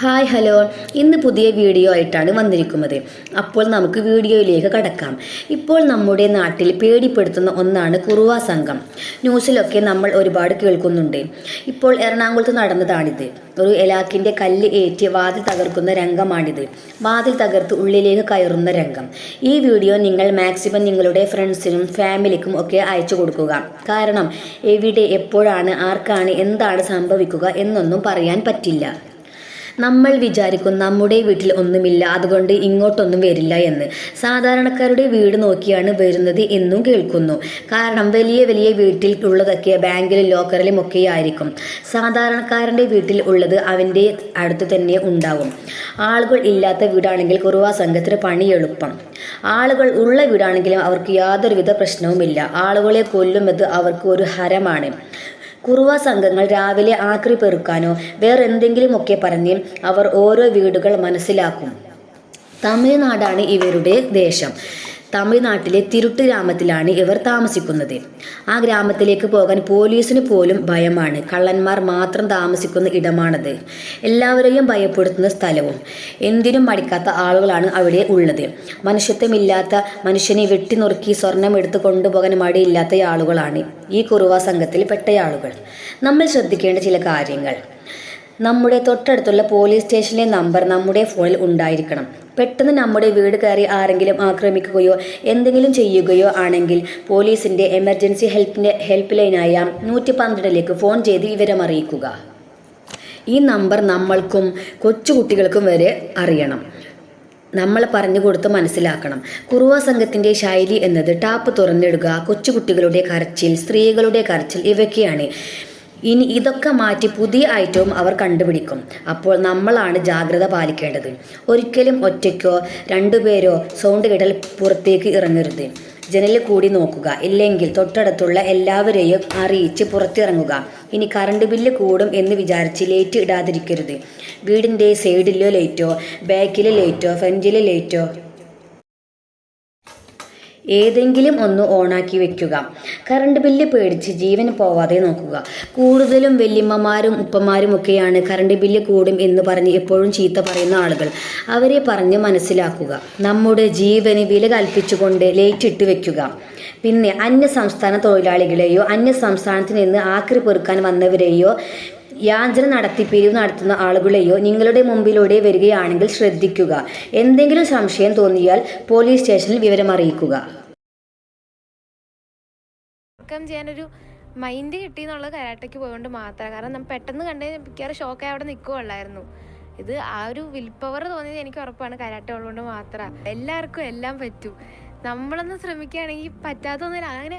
Hi hello. ഇന്ന് പുതിയ video ആയിട്ടാണ് വന്നിരിക്കുന്നത്. അപ്പോൾ നമുക്ക് വീഡിയോയിലേക്ക് കടക്കാം. ഇപ്പോൾ നമ്മുടെ നാട്ടിൽ പേടിപ്പെടുത്തുന്ന ഒന്നാണ് കുറുവ സംഘം. ന്യൂസിലൊക്കെ നമ്മൾ ഒരുപാട് കേൾക്കുന്നുണ്ട്. ഇപ്പോൾ എറണാകുളത്ത് നടന്നതാണിത്. ഒരു എലാക്കിന്റെ കല്ല് ഏറ്റ് വാതിൽ തകർക്കുന്ന രംഗമാണിത്. വാതിൽ തകർത്ത് ഉള്ളിലേക്ക് കയറുന്ന രംഗം. ഈ വീഡിയോ നിങ്ങൾ മാക്സിമം നിങ്ങളുടെ ഫ്രണ്ട്സിനും ഫാമിലിക്കും ഒക്കെ അയച്ചു കൊടുക്കുക. കാരണം എവിടെ എപ്പോഴാണ് ആർക്കാണ് എന്താണ് സംഭവിക്കുക എന്നൊന്നും പറയാൻ പറ്റില്ല. നമ്മൾ വിചാരിക്കും നമ്മുടെ വീട്ടിൽ ഒന്നുമില്ല അതുകൊണ്ട് ഇങ്ങോട്ടൊന്നും വരില്ല എന്ന്. സാധാരണക്കാരുടെ വീട് നോക്കിയാണ് വരുന്നത് എന്നും കേൾക്കുന്നു. കാരണം വലിയ വലിയ വീട്ടിൽ ഉള്ളതൊക്കെ ബാങ്കിലും ലോക്കറിലും ഒക്കെ ആയിരിക്കും സാധാരണക്കാരന്റെ വീട്ടിൽ ഉള്ളത് അവന്റെ അടുത്ത് തന്നെ ഉണ്ടാവും. ആളുകൾ ഇല്ലാത്ത വീടാണെങ്കിൽ കുറുവാ സംഘത്തിന് പണി എളുപ്പം. ആളുകൾ ഉള്ള വീടാണെങ്കിലും അവർക്ക് യാതൊരുവിധ പ്രശ്നവുമില്ല. ആളുകളെ കൊല്ലുന്നത് അവർക്ക് ഒരു ഹരമാണ്. കുറുവ സംഘങ്ങൾ രാവിലെ ആക്രി പെറുക്കാനോ വേറെന്തെങ്കിലുമൊക്കെ പറഞ്ഞ് അവർ ഓരോ വീടുകൾ മനസ്സിലാക്കും. തമിഴ്നാടാണ് ഇവരുടെ ദേശം. തമിഴ്നാട്ടിലെ തിരുട്ട് ഗ്രാമത്തിലാണ് ഇവർ താമസിക്കുന്നത്. ആ ഗ്രാമത്തിലേക്ക് പോകാൻ പോലീസിന് പോലും ഭയമാണ്. കള്ളന്മാർ മാത്രം താമസിക്കുന്ന ഇടമാണത്. എല്ലാവരെയും ഭയപ്പെടുത്തുന്ന സ്ഥലവും. എന്തിനും മടിക്കാത്ത ആളുകളാണ് അവിടെ ഉള്ളത്. മനുഷ്യത്വമില്ലാത്ത മനുഷ്യനെ വെട്ടിനുറുക്കി സ്വർണം എടുത്തു കൊണ്ടുപോകാൻ മടിയില്ലാത്ത ആളുകളാണ് ഈ കുറുവ സംഘത്തിൽ പെട്ടയാളുകൾ നമ്മൾ ശ്രദ്ധിക്കേണ്ട ചില കാര്യങ്ങൾ. നമ്മുടെ തൊട്ടടുത്തുള്ള പോലീസ് സ്റ്റേഷനിലെ നമ്പർ നമ്മുടെ ഫോണിൽ ഉണ്ടായിരിക്കണം. പെട്ടെന്ന് നമ്മുടെ വീട് കയറി ആരെങ്കിലും ആക്രമിക്കുകയോ എന്തെങ്കിലും ചെയ്യുകയോ ആണെങ്കിൽ പോലീസിന്റെ എമർജൻസി ഹെൽപ്പിന്റെ ഹെൽപ്പ് ലൈനായ നൂറ്റി പന്ത്രണ്ടിലേക്ക് ഫോൺ ചെയ്ത് വിവരം അറിയിക്കുക. ഈ നമ്പർ നമ്മൾക്കും കൊച്ചുകുട്ടികൾക്കും വരെ അറിയണം. നമ്മൾ പറഞ്ഞു കൊടുത്ത് മനസ്സിലാക്കണം. കുറുവ സംഘത്തിന്റെ ശൈലി എന്നത് ടാപ്പ് തുറന്നിടുക കൊച്ചുകുട്ടികളുടെ കരച്ചിൽ സ്ത്രീകളുടെ കരച്ചിൽ ഇവയൊക്കെയാണ് ഇനി ഇതൊക്കെ മാറ്റി പുതിയ ഐറ്റവും അവർ കണ്ടുപിടിക്കും. അപ്പോൾ നമ്മളാണ് ജാഗ്രത പാലിക്കേണ്ടത്. ഒരിക്കലും ഒറ്റയ്ക്കോ രണ്ടുപേരോ സൗണ്ട് കേട്ടാൽ പുറത്തേക്ക് ഇറങ്ങരുത്. ജനലിൽ കൂടി നോക്കുക. ഇല്ലെങ്കിൽ തൊട്ടടുത്തുള്ള എല്ലാവരെയും അറിയിച്ച് പുറത്തിറങ്ങുക. ഇനി കറണ്ട് ബില്ല് കൂടും എന്ന് വിചാരിച്ച് ലേറ്റ് ഇടാതിരിക്കരുത്. വീടിന്റെ സൈഡിലോ ലേറ്റോ ബാക്കിലെ ലേറ്റോ ഫ്രണ്ടിലെ ലൈറ്റോ ഏതെങ്കിലും ഒന്ന് ഓണാക്കി വെക്കുക. കറണ്ട് ബില്ല് പേടിച്ച് ജീവൻ പോവാതെ നോക്കുക. കൂടുതലും വല്യമ്മമാരും ഉപ്പമാരും ഒക്കെയാണ് കറണ്ട് ബില്ല് കൂടും എന്ന് പറഞ്ഞ് എപ്പോഴും ചീത്ത പറയുന്ന ആളുകൾ. അവരെ പറഞ്ഞ് മനസ്സിലാക്കുക. നമ്മുടെ ജീവന് വില കൽപ്പിച്ചുകൊണ്ട് ലേറ്റ് ഇട്ട് വെക്കുക. പിന്നെ അന്യ സംസ്ഥാന തൊഴിലാളികളെയോ അന്യ സംസ്ഥാനത്ത് നിന്ന് ആക്രി പെറുക്കാൻ വന്നവരെയോ യാചന നടത്തി പിരിവ് നടത്തുന്ന ആളുകളെയോ നിങ്ങളുടെ മുമ്പിലൂടെ വരികയാണെങ്കിൽ ശ്രദ്ധിക്കുക. എന്തെങ്കിലും സംശയം തോന്നിയാൽ പോലീസ് സ്റ്റേഷനിൽ വിവരം അറിയിക്കുക ഓവർകം ചെയ്യാനൊരു മൈൻഡ് കിട്ടി എന്നുള്ളത് കരാട്ടയ്ക്ക് പോയതുകൊണ്ട് മാത്രമാണ് കാരണം നമ്മൾ പെട്ടെന്ന് കണ്ടു മിക്കവാറും ഷോക്കായി അവിടെ നിൽക്കുകയുള്ളായിരുന്നു ഇത് ആ ഒരു വിൽ പവർ തോന്നിയത് എനിക്ക് ഉറപ്പാണ് കരാട്ട ഉള്ളതുകൊണ്ട് മാത്രമാണ് എല്ലാവർക്കും എല്ലാം പറ്റും. നമ്മളൊന്ന് ശ്രമിക്കുകയാണെങ്കിൽ പറ്റാത്തൊന്നുമില്ല അങ്ങനെ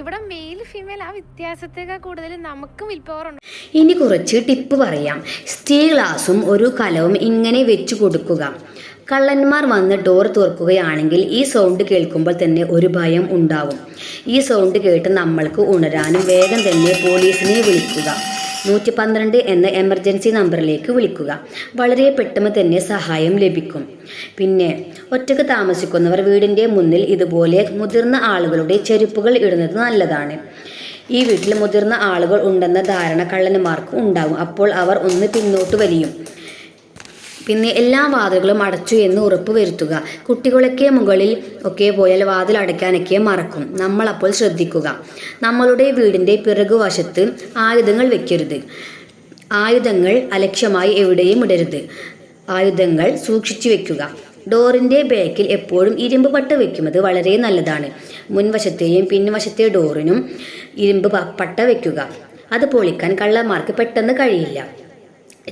ഇവിടെ മെയിൽ ഫീമെയിൽ ആ വ്യത്യാസത്തേക്കാൾ കൂടുതൽ നമുക്കും വിൽ പവർ ഉണ്ട്. ഇനി കുറച്ച് ടിപ്പ് പറയാം. സ്റ്റീൽ ഗ്ലാസും ഒരു കലവും ഇങ്ങനെ വെച്ചു കൊടുക്കുക. കള്ളന്മാർ വന്ന് ഡോർ തുറക്കുകയാണെങ്കിൽ ഈ സൗണ്ട് കേൾക്കുമ്പോൾ തന്നെ ഒരു ഭയം ഉണ്ടാവും. ഈ സൗണ്ട് കേട്ട് നമ്മൾക്ക് ഉണരാനും വേഗം തന്നെ പോലീസിനെ വിളിക്കുക. നൂറ്റി പന്ത്രണ്ട് എന്ന എമർജൻസി നമ്പറിലേക്ക് വിളിക്കുക. വളരെ പെട്ടെന്ന് തന്നെ സഹായം ലഭിക്കും. പിന്നെ ഒറ്റയ്ക്ക് താമസിക്കുന്നവർ വീടിന്റെ മുന്നിൽ ഇതുപോലെ മുതിർന്ന ആളുകളുടെ ചെരുപ്പുകൾ ഇടുന്നത് നല്ലതാണ്. ഈ വീട്ടിൽ മുതിർന്ന ആളുകൾ ഉണ്ടെന്ന ധാരണ കള്ളന്മാർക്ക് ഉണ്ടാകും. അപ്പോൾ അവർ ഒന്ന് പിന്നോട്ട് വലിയും. പിന്നെ എല്ലാ വാതിലുകളും അടച്ചു എന്ന് ഉറപ്പ് വരുത്തുക. കുട്ടികളൊക്കെ മുകളിൽ ഒക്കെ പോയാൽ വാതിൽ അടയ്ക്കാനൊക്കെ മറക്കും. നമ്മൾ അപ്പോൾ ശ്രദ്ധിക്കുക. നമ്മളുടെ വീടിന്റെ പിറകുവശത്ത് ആയുധങ്ങൾ വെക്കരുത്. ആയുധങ്ങൾ അലക്ഷ്യമായി എവിടെയും ഇടരുത്. ആയുധങ്ങൾ സൂക്ഷിച്ചു വെക്കുക. ഡോറിന്റെ ബാക്കിൽ എപ്പോഴും ഇരുമ്പ് പട്ട വെക്കുന്നത് വളരെ നല്ലതാണ്. മുൻവശത്തെയും പിൻവശത്തെ ഡോറിനും ഇരുമ്പ് പട്ട വെക്കുക. അത് പൊളിക്കാൻ കള്ളന്മാർക്ക് പെട്ടെന്ന് കഴിയില്ല.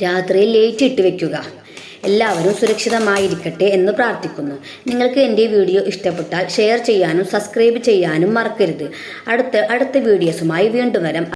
രാത്രിയിൽ ലേറ്റ് ഇട്ട് വെക്കുക. എല്ലാവരും സുരക്ഷിതമായിരിക്കട്ടെ എന്ന് പ്രാർത്ഥിക്കുന്നു. നിങ്ങൾക്ക് എന്റെ വീഡിയോ ഇഷ്ടപ്പെട്ടാൽ ഷെയർ ചെയ്യാനും സബ്സ്ക്രൈബ് ചെയ്യാനും മറക്കരുത്. അടുത്ത അടുത്ത വീഡിയോസുമായി വീണ്ടും വരാം.